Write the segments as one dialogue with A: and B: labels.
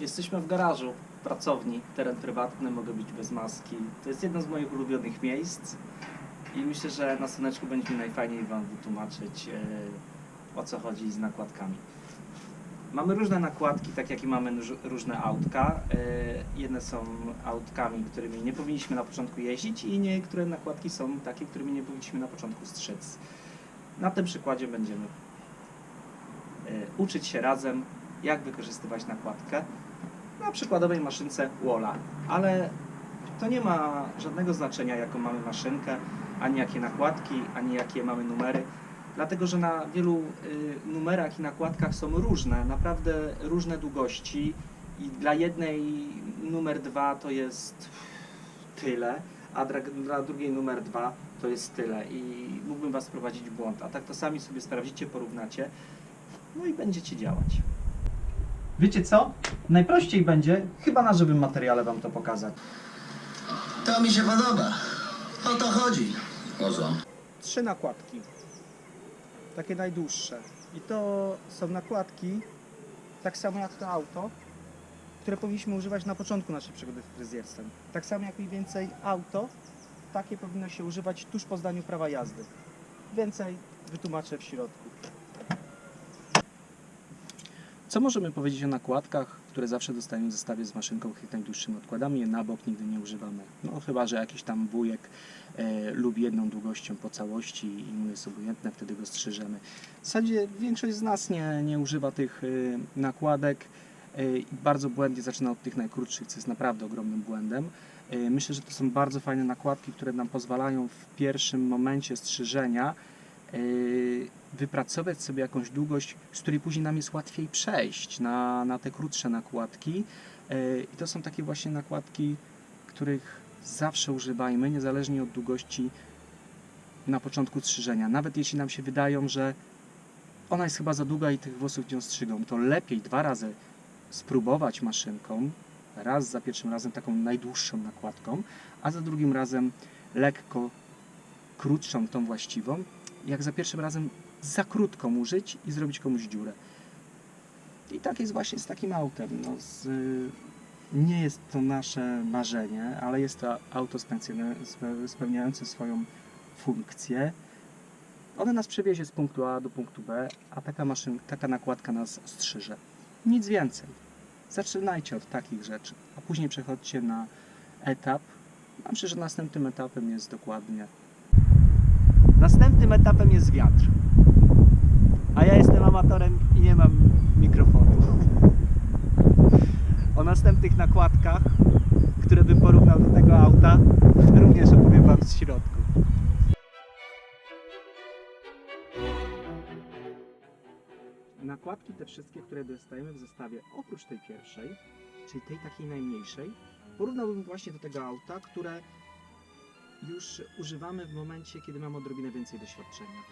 A: Jesteśmy w garażu, pracowni, teren prywatny, mogę być bez maski. To jest jedno z moich ulubionych miejsc i myślę, że na słoneczku będzie mi najfajniej Wam wytłumaczyć e, o co chodzi z nakładkami. Mamy różne nakładki, tak jak i mamy róż- różne autka. E, Jedne są autkami, którymi nie powinniśmy na początku jeździć i niektóre nakładki są takie, którymi nie powinniśmy na początku strzec. Na tym przykładzie będziemy e, uczyć się razem, jak wykorzystywać nakładkę na przykładowej maszynce Wola. Ale to nie ma żadnego znaczenia, jaką mamy maszynkę, ani jakie nakładki, ani jakie mamy numery. Dlatego, że na wielu y, numerach i nakładkach są różne, naprawdę różne długości i dla jednej numer 2 to jest tyle, a dla, drugiej numer 2 to jest tyle i mógłbym Was wprowadzić w błąd. A tak to sami sobie sprawdzicie, porównacie, no i będziecie działać. Wiecie co? Najprościej będzie chyba na żywym materiale Wam to pokazać.
B: To mi się podoba. O to chodzi.
C: O co?
A: trzy nakładki. Takie najdłuższe. I to są nakładki, tak samo jak to auto, które powinniśmy używać na początku naszej przygody z fryzjerstwem. Tak samo jak mniej więcej auto, takie powinno się używać tuż po zdaniu prawa jazdy. Więcej wytłumaczę w środku. Co możemy powiedzieć o nakładkach, które zawsze dostajemy w zestawie z maszynką ich najdłuższymi? Odkładamy je na bok, nigdy nie używamy. No chyba, że jakiś tam wujek e, lubi jedną długością po całości i mu jest obojętne, wtedy go strzyżemy. W zasadzie większość z nas nie, nie używa tych e, nakładek i bardzo błędnie zaczyna od tych najkrótszych, co jest naprawdę ogromnym błędem. E, myślę, że to są bardzo fajne nakładki, które nam pozwalają w pierwszym momencie strzyżenia wypracować sobie jakąś długość, z której później nam jest łatwiej przejść na, na te krótsze nakładki. E, I to są takie właśnie nakładki, których zawsze używajmy, niezależnie od długości na początku strzyżenia. Nawet jeśli nam się wydają, że ona jest chyba za długa i tych włosów nie ostrzygą, to lepiej dwa razy spróbować maszynką, raz za pierwszym razem taką najdłuższą nakładką, a za drugim razem lekko krótszą, tą właściwą, jak za pierwszym razem za krótką użyć i zrobić komuś dziurę. I tak jest właśnie z takim autem. No, z, nie jest to nasze marzenie, ale jest to auto spełniające swoją funkcję. One nas przewiezie z punktu A do punktu B, a taka, maszyn, taka nakładka nas strzyże. Nic więcej. Zaczynajcie od takich rzeczy, a później przechodźcie na etap. Ja Myślę, że następnym etapem jest dokładnie. Następnym etapem jest wiatr. A ja jestem amatorem i nie mam mikrofonu. O następnych nakładkach, które bym porównał do tego auta, również opowiem Wam z środku. Nakładki te wszystkie, które dostajemy w zestawie, oprócz tej pierwszej, czyli tej takiej najmniejszej, porównałbym właśnie do tego auta, które już używamy w momencie, kiedy mamy odrobinę więcej doświadczenia.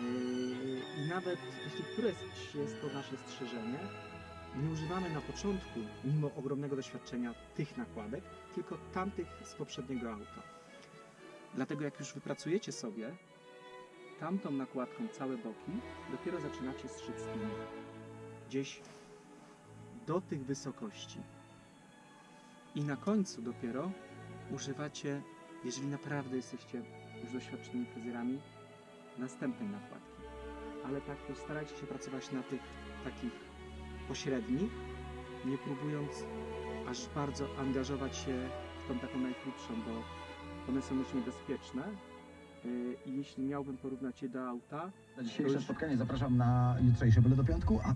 A: Yy, I nawet jeśli któreś jest to nasze strzeżenie, nie używamy na początku, mimo ogromnego doświadczenia, tych nakładek, tylko tamtych z poprzedniego auta. Dlatego jak już wypracujecie sobie tamtą nakładką całe boki, dopiero zaczynacie strzec tymi. Gdzieś do tych wysokości. I na końcu dopiero używacie, jeżeli naprawdę jesteście już doświadczonymi fryzjerami, następnej nakładki. Ale tak to starajcie się pracować na tych takich pośrednich, nie próbując aż bardzo angażować się w tą taką najkrótszą, bo one są już niebezpieczne. Yy, I jeśli miałbym porównać je do auta,
B: Na dzisiejsze
A: już-
B: spotkanie zapraszam na jutrzejsze byle do piątku, a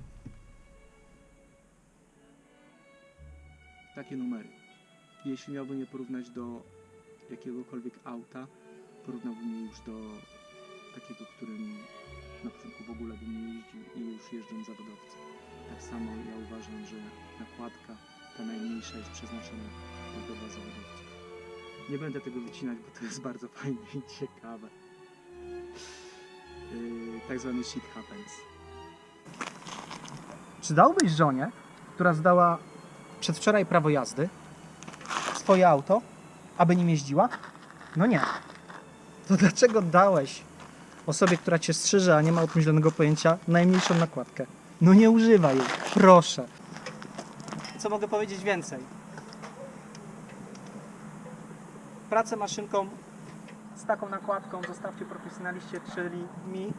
A: takie numery. Jeśli miałbym je porównać do jakiegokolwiek auta, porównałbym je już do takiego, którym na początku w ogóle bym nie jeździł i już jeżdżą zawodowcy. Tak samo ja uważam, że nakładka ta najmniejsza jest przeznaczona tylko dla zawodowców. Nie będę tego wycinać, bo to jest bardzo fajne i ciekawe. Yy, tak zwany shit happens. Czy dałbyś żonie, która zdała przedwczoraj prawo jazdy, swoje auto, aby nim jeździła? No nie. To dlaczego dałeś osobie, która cię strzyże, a nie ma o tym zielonego pojęcia, najmniejszą nakładkę? No nie używaj jej, proszę. co mogę powiedzieć więcej? Pracę maszynką z taką nakładką zostawcie profesjonaliście, czyli mi,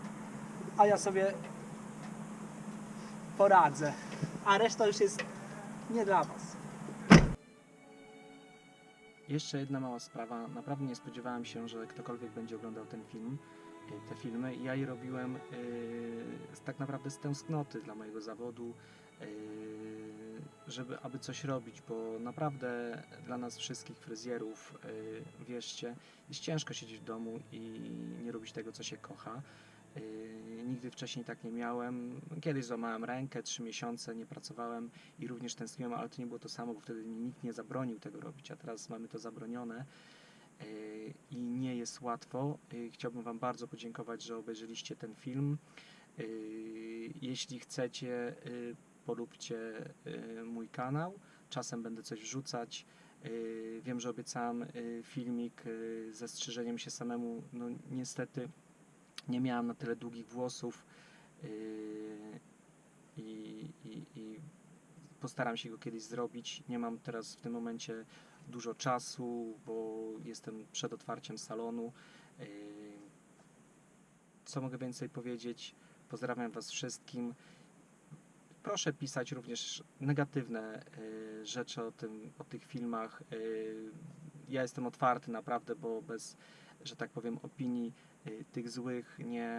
A: a ja sobie poradzę. A reszta już jest nie dla Was. Jeszcze jedna mała sprawa. Naprawdę nie spodziewałem się, że ktokolwiek będzie oglądał ten film, y, te filmy. Ja je robiłem z- tak naprawdę z tęsknoty dla mojego zawodu, yy, żeby aby coś robić, bo naprawdę dla nas wszystkich fryzjerów, wierzcie, jest ciężko siedzieć w domu i nie robić tego, co się kocha. Yy, nigdy wcześniej tak nie miałem. Kiedyś złamałem rękę, trzy miesiące nie pracowałem i również tęskniłem, ale to nie było to samo, bo wtedy nikt nie zabronił tego robić, a teraz mamy to zabronione yy, i nie jest łatwo. Yy, Chciałbym Wam bardzo podziękować, że obejrzeliście ten film. Jeśli chcecie, polubcie mój kanał. Czasem będę coś wrzucać. Wiem, że obiecałem filmik ze strzyżeniem się samemu. No niestety nie miałem na tyle długich włosów yy, i, i, i postaram się go kiedyś zrobić. Nie mam teraz w tym momencie dużo czasu, bo jestem przed otwarciem salonu. Yy, Co mogę więcej powiedzieć? Pozdrawiam Was wszystkim. Proszę pisać również negatywne yy, rzeczy o, tym, o tych filmach. Ja jestem otwarty naprawdę, bo bez, że tak powiem, opinii tych złych, nie,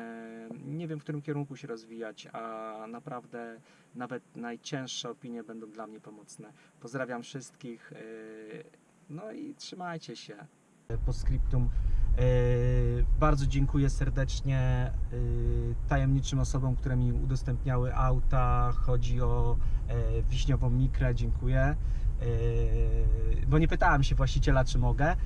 A: nie wiem w którym kierunku się rozwijać, a naprawdę nawet najcięższe opinie będą dla mnie pomocne. Pozdrawiam wszystkich, y, no i trzymajcie się. Po skryptum y, bardzo dziękuję serdecznie y, tajemniczym osobom, które mi udostępniały auta. Chodzi o e, wiśniową mikrę, dziękuję. Y, Bo nie pytałem się właściciela, czy mogę.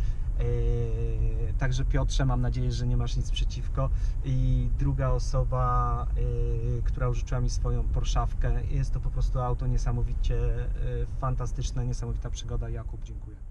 A: Także Piotrze, mam nadzieję, że nie masz nic przeciwko. I druga osoba, yy, która użyczyła mi swoją Porszawkę. Jest to po prostu auto niesamowicie yy, fantastyczne, niesamowita przygoda. Jakub, dziękuję.